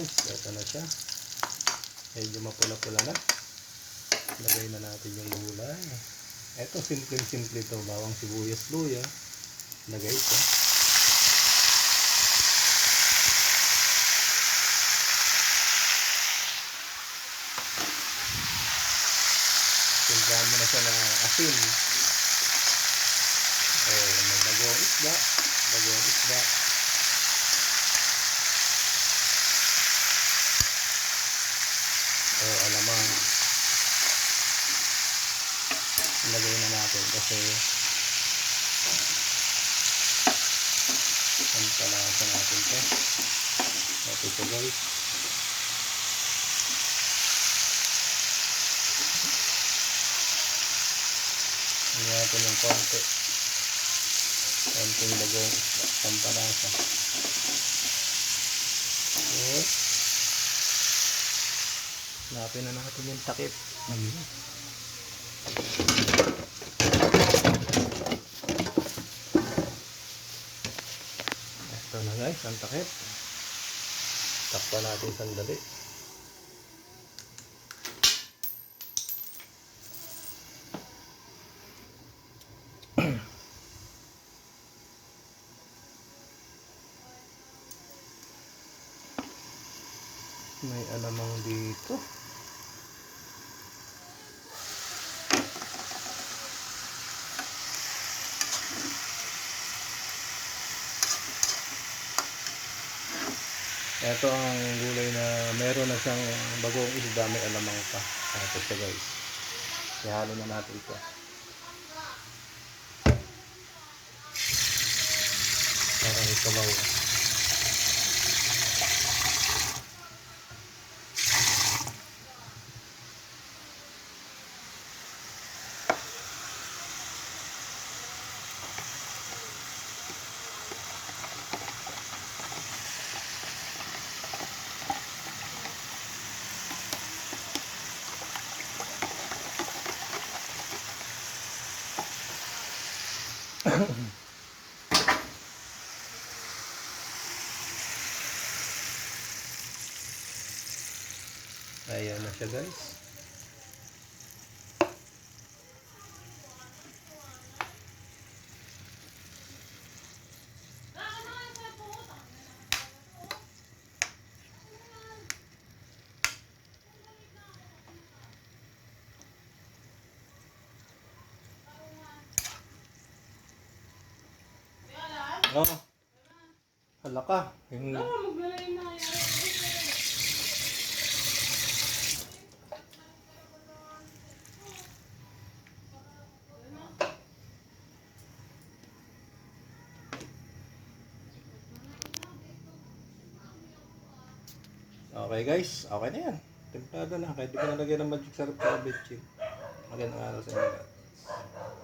siya. Medyo mapula-pula na. Lagay na natin yung gulay. Ito, simple-simple to. Bawang sibuyas, luya. Lagay ito. Simplahan mo na siya na asin. Oh, may bagong isda. Bagong isda. O alamang. Ilagay na natin kasi ang palasa natin to. Ito ito guys. Hindi natin ng konti. Konting bagong. Pampalasa. Tapos, Hanapin na natin yung takip. Ayun. Ito na guys, ang takip. Takpan natin sandali. May alamang dito. Ito ang gulay na meron na siyang bagong isda, may alamang pa. Ito siya guys. Ihalo na natin ito. Parang ito lang. Ayan na siya guys. Oh. Hala ka. Yung Okay guys, okay na yan. Templado na. Kahit di ko nalagyan ng magic sarap sa bitchin. Magandang araw sa inyo.